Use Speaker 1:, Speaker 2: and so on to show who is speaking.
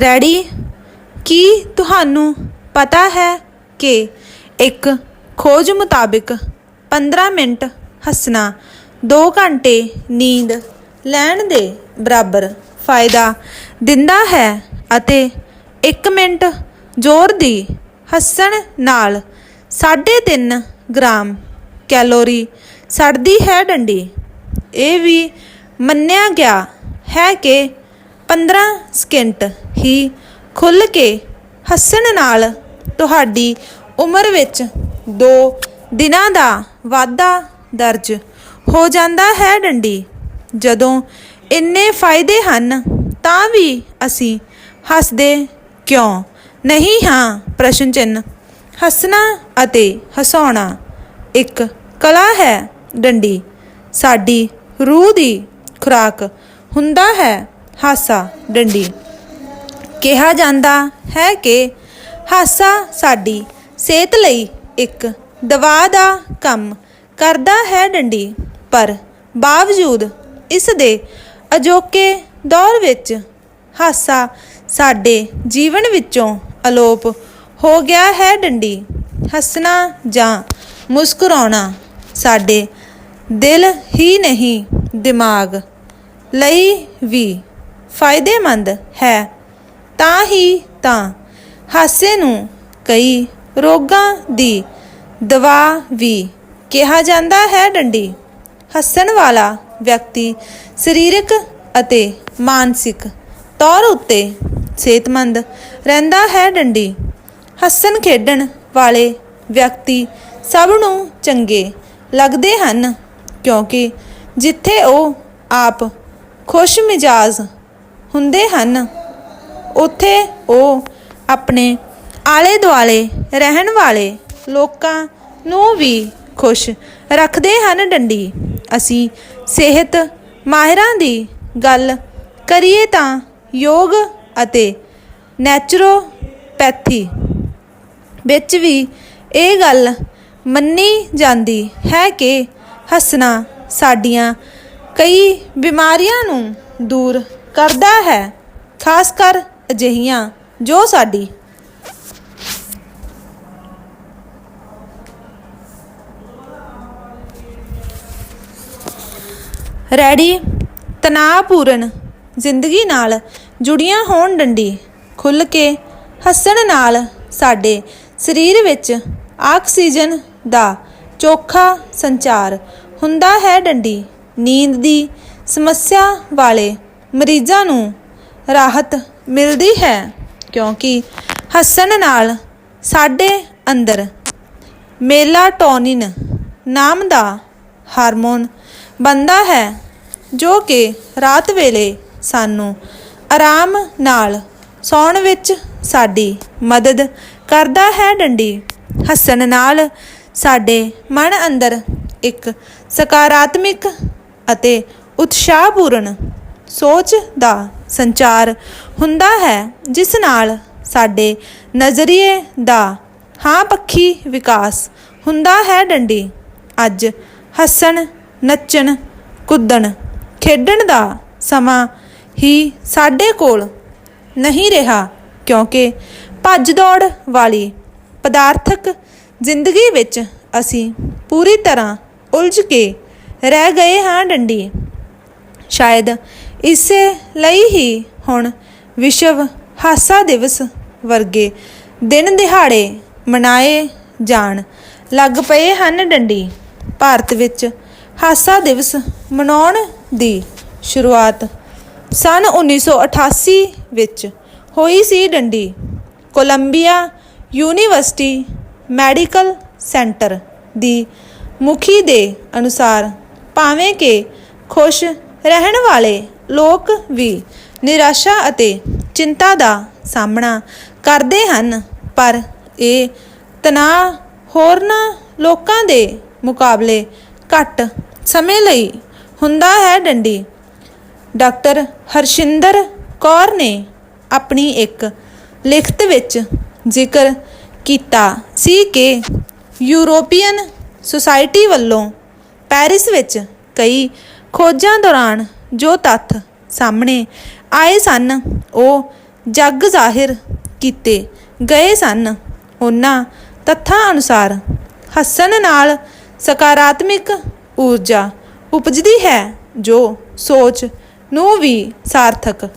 Speaker 1: Ready? ਕੀ ਤੁਹਾਨੂੰ ਪਤਾ ਹੈ ਕਿ ਇੱਕ ਖੋਜ ਮੁਤਾਬਿਕ 15 ਮਿੰਟ ਹੱਸਣਾ 2 ਘੰਟੇ ਨੀਂਦ ਲੈਣ ਦੇ ਬਰਾਬਰ ਫਾਇਦਾ ਦਿੰਦਾ ਹੈ ਅਤੇ 1 ਮਿੰਟ ਜ਼ੋਰ ਦੀ ਹੱਸਣ ਨਾਲ 3.5 ਗ੍ਰਾਮ ਕੈਲੋਰੀ ਸੜਦੀ ਹੈ ਡੰਡੀ। ਇਹ ਵੀ ਮੰਨਿਆ ਗਿਆ ਹੈ ਕਿ 15 ਸਕਿੰਟ ਹੀ ਖੁੱਲ ਕੇ ਹੱਸਣ ਨਾਲ ਤੁਹਾਡੀ ਉਮਰ ਵਿੱਚ 2 ਦਿਨਾਂ ਦਾ ਵਾਧਾ ਦਰਜ ਹੋ ਜਾਂਦਾ ਹੈ ਡੰਡੀ। ਜਦੋਂ ਇੰਨੇ ਫਾਇਦੇ ਹਨ, ਤਾਂ ਵੀ ਅਸੀਂ ਹੱਸਦੇ ਕਿਉਂ? ਨਹੀਂ ਹਾਂ, ਪ੍ਰਸ਼ਨ ਚਿੰਨ ਹੱਸਣਾ ਅਤੇ ਹਸਾਉਣਾ ਇੱਕ ਕਲਾ ਹੈ ਡੰਡੀ। ਸਾਡੀ ਰੂਹ ਦੀ ਖੁਰਾਕ ਹੁੰਦਾ ਹੈ। ਹਾਸਾ, ਡੰਡੀ। ਕਿਹਾ ਜਾਂਦਾ ਹੈ ਕਿ ਹਾਸਾ ਸਾਡੀ ਸਿਹਤ ਲਈ ਇੱਕ ਦਵਾ ਦਾ ਕੰਮ ਕਰਦਾ ਹੈ ਡੰਡੀ। ਪਰ ਬਾਵਜੂਦ ਇਸ ਦੇ ਅਜੋਕੇ ਦੌਰ ਵਿੱਚ ਹਾਸਾ ਸਾਡੇ ਜੀਵਨ ਵਿੱਚੋਂ ਅਲੋਪ ਹੋ ਗਿਆ ਹੈ ਡੰਡੀ। ਹੱਸਣਾ ਜਾਂ ਮੁਸਕਰਾਉਣਾ ਸਾਡੇ ਦਿਲ ਹੀ ਨਹੀਂ, ਦਿਮਾਗ ਲਈ ਵੀ। ਫਾਇਦੇਮੰਦ ਹੈ। ਤਾਂ ਹੀ ਤਾਂ ਹਾਸੇ ਨੂੰ ਕਈ ਰੋਗਾਂ ਦੀ ਦਵਾ ਵੀ ਕਿਹਾ ਜਾਂਦਾ ਹੈ ਡੰਡੀ। ਹੱਸਣ ਵਾਲਾ ਵਿਅਕਤੀ ਸਰੀਰਕ ਅਤੇ ਮਾਨਸਿਕ ਤੌਰ ਉੱਤੇ ਸਿਹਤਮੰਦ ਰਹਿੰਦਾ ਹੈ ਡੰਡੀ। ਹੱਸਣ ਖੇਡਣ ਵਾਲੇ ਵਿਅਕਤੀ ਸਭ ਨੂੰ ਚੰਗੇ ਲੱਗਦੇ ਹਨ ਕਿਉਂਕਿ ਜਿੱਥੇ ਉਹ ਆਪ ਖੁਸ਼ ਮਿਜਾਜ਼ ਹੁੰਦੇ ਹਨ। ਉੱਥੇ ਉਹ ਆਪਣੇ ਆਲੇ ਦੁਆਲੇ ਰਹਿਣ ਵਾਲੇ ਲੋਕਾਂ ਨੂੰ ਵੀ ਖੁਸ਼ ਰੱਖਦੇ ਹਨ ਡੰਡੀ। ਅਸੀਂ ਸਿਹਤ ਮਾਹਿਰਾਂ ਦੀ ਗੱਲ ਕਰੀਏ ਤਾਂ ਯੋਗ ਅਤੇ ਨੈਚੁਰੋਪੈਥੀ ਵਿੱਚ ਵੀ ਇਹ ਗੱਲ ਮੰਨੀ ਜਾਂਦੀ ਹੈ ਕਿ ਹੱਸਣਾ ਸਾਡੀਆਂ ਕਈ ਬਿਮਾਰੀਆਂ ਨੂੰ ਦੂਰ ਕਰਦਾ ਹੈ, ਖਾਸ ਕਰ ਅਜਿਹੀਆਂ ਜੋ ਸਾਡੀ ਰੈਡੀ, ਤਣਾਅਪੂਰਨ ਜ਼ਿੰਦਗੀ ਨਾਲ ਜੁੜੀਆਂ ਹੋਣ ਡੰਡੀ ਖੁੱਲ ਕੇ ਹੱਸਣ ਨਾਲ ਸਾਡੇ ਸਰੀਰ ਵਿੱਚ ਆਕਸੀਜਨ ਦਾ ਚੋਖਾ ਸੰਚਾਰ ਹੁੰਦਾ ਹੈ ਡੰਡੀ, ਨੀਂਦ ਦੀ ਸਮੱਸਿਆ ਵਾਲੇ ਮਰੀਜ਼ਾਂ ਨੂੰ ਰਾਹਤ ਮਿਲਦੀ ਹੈ ਕਿਉਂਕਿ ਹੱਸਣ ਨਾਲ ਸਾਡੇ ਅੰਦਰ ਮੇਲਾਟੋਨਿਨ ਨਾਮ ਦਾ ਹਾਰਮੋਨ ਬਣਦਾ ਹੈ, ਜੋ ਕਿ ਰਾਤ ਵੇਲੇ ਸਾਨੂੰ ਆਰਾਮ ਨਾਲ ਸੌਣ ਵਿੱਚ ਸਾਡੀ ਮਦਦ ਕਰਦਾ ਹੈ। ਡੰਡੀ ਹੱਸਣ ਨਾਲ ਸਾਡੇ ਮਨ ਅੰਦਰ ਇੱਕ ਸਕਾਰਾਤਮਿਕ ਅਤੇ ਉਤਸ਼ਾਹਪੂਰਨ ਸੋਚ ਦਾ ਸੰਚਾਰ ਹੁੰਦਾ ਹੈ, ਜਿਸ ਨਾਲ ਸਾਡੇ ਨਜ਼ਰੀਏ ਦਾ ਹਾਂ ਪੱਖੀ ਵਿਕਾਸ ਹੁੰਦਾ ਹੈ ਡੰਡੀ। ਅੱਜ ਹੱਸਣ, ਨੱਚਣ, ਕੁੱਦਣ, ਖੇਡਣ ਦਾ ਸਮਾਂ ਹੀ ਸਾਡੇ ਕੋਲ ਨਹੀਂ ਰਿਹਾ, ਕਿਉਂਕਿ ਭੱਜ ਦੌੜ ਵਾਲੀ ਪਦਾਰਥਕ ਜ਼ਿੰਦਗੀ ਵਿੱਚ ਅਸੀਂ ਪੂਰੀ ਤਰ੍ਹਾਂ ਉਲਝ ਕੇ ਰਹਿ ਗਏ ਹਾਂ ਡੰਡੀ। ਸ਼ਾਇਦ ਇਸੇ ਲਈ ਹੀ ਹੁਣ ਵਿਸ਼ਵ ਹਾਸਾ ਦਿਵਸ ਵਰਗੇ ਦਿਨ ਦਿਹਾੜੇ ਮਨਾਏ ਜਾਣ ਲੱਗ ਪਏ ਹਨ ਡੰਡੀ। ਭਾਰਤ ਵਿੱਚ ਹਾਸਾ ਦਿਵਸ ਮਨਾਉਣ ਦੀ ਸ਼ੁਰੂਆਤ ਸਨ 1988 ਵਿੱਚ ਹੋਈ ਸੀ ਡੰਡੀ। ਕੋਲੰਬੀਆ ਯੂਨੀਵਰਸਿਟੀ ਮੈਡੀਕਲ ਸੈਂਟਰ ਦੀ ਮੁਖੀ ਦੇ ਅਨੁਸਾਰ ਭਾਵੇਂ ਕਿ ਖੁਸ਼ ਰਹਿਣ ਵਾਲੇ ਲੋਕ ਵੀ ਨਿਰਾਸ਼ਾ ਅਤੇ ਚਿੰਤਾ ਦਾ ਸਾਹਮਣਾ ਕਰਦੇ ਹਨ, ਪਰ ਇਹ ਤਣਾਅ ਹੋਰਨਾਂ ਲੋਕਾਂ ਦੇ ਮੁਕਾਬਲੇ ਘੱਟ ਸਮੇਂ ਲਈ ਹੁੰਦਾ ਹੈ ਡੰਡੀ। ਡਾਕਟਰ ਹਰਸ਼ਿੰਦਰ ਕੌਰ ਨੇ ਆਪਣੀ ਇੱਕ ਲਿਖਤ ਵਿੱਚ ਜ਼ਿਕਰ ਕੀਤਾ ਸੀ ਕਿ ਯੂਰੋਪੀਅਨ ਸੁਸਾਇਟੀ ਵੱਲੋਂ ਪੈਰਿਸ ਵਿੱਚ ਕਈ ਖੋਜਾਂ ਦੌਰਾਨ ਜੋ ਤੱਥ ਸਾਹਮਣੇ ਆਏ ਸਨ, ਉਹ ਜੱਗ ਜ਼ਾਹਿਰ ਕੀਤੇ ਗਏ ਸਨ। ਉਹਨਾਂ ਤੱਥਾਂ ਅਨੁਸਾਰ ਹੱਸਣ ਨਾਲ ਸਕਾਰਾਤਮਕ ਊਰਜਾ ਉਪਜਦੀ ਹੈ, ਜੋ ਸੋਚ ਨੂੰ ਵੀ ਸਾਰਥਕ